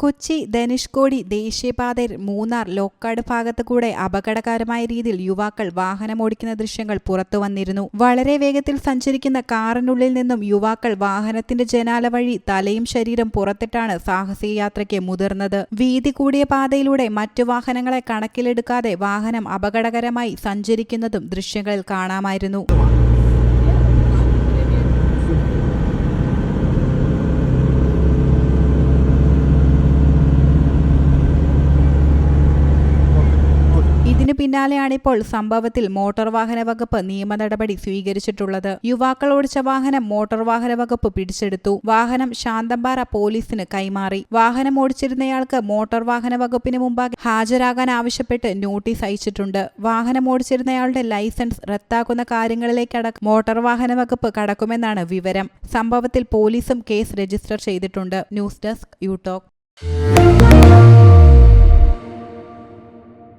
കൊച്ചി ധനുഷ്കോടി ദേശീയപാതയിൽ മൂന്നാർ ലോക്കാട് ഭാഗത്ത് കൂടെ അപകടകരമായ രീതിയിൽ യുവാക്കൾ വാഹനമോടിക്കുന്ന ദൃശ്യങ്ങൾ പുറത്തു വന്നിരുന്നു. വളരെ വേഗത്തിൽ സഞ്ചരിക്കുന്ന കാറിനുള്ളിൽ നിന്നും യുവാക്കൾ വാഹനത്തിന്റെ ജനാല വഴി തലയും ശരീരം പുറത്തിട്ടാണ് സാഹസിക യാത്രയ്ക്ക് മുതിർന്നത്. വീതി കൂടിയ പാതയിലൂടെ മറ്റു വാഹനങ്ങളെ കണക്കിലെടുക്കാതെ വാഹനം അപകടകരമായി സഞ്ചരിക്കുന്നതും ദൃശ്യങ്ങളിൽ കാണാമായിരുന്നു. ഇതിനു പിന്നാലെയാണിപ്പോൾ സംഭവത്തിൽ മോട്ടോർ വാഹന വകുപ്പ് നിയമ നടപടി സ്വീകരിച്ചിട്ടുള്ളത്. യുവാക്കൾ ഓടിച്ച വാഹനം മോട്ടോർ വാഹന വകുപ്പ് പിടിച്ചെടുത്തു. വാഹനം ശാന്തമ്പാറ പോലീസിന് കൈമാറി. വാഹനം ഓടിച്ചിരുന്നയാൾക്ക് മോട്ടോർ വാഹന വകുപ്പിന് മുമ്പാകെ ഹാജരാകാൻ ആവശ്യപ്പെട്ട് നോട്ടീസ് അയച്ചിട്ടുണ്ട്. വാഹനം ഓടിച്ചിരുന്നയാളുടെ ലൈസൻസ് റദ്ദാക്കുന്ന കാര്യങ്ങളിലേക്കടക്കം മോട്ടോർ വാഹന വകുപ്പ് കടക്കുമെന്നാണ് വിവരം. സംഭവത്തിൽ പോലീസും കേസ് രജിസ്റ്റർ ചെയ്തിട്ടുണ്ട്. News desk യൂടോക്ക്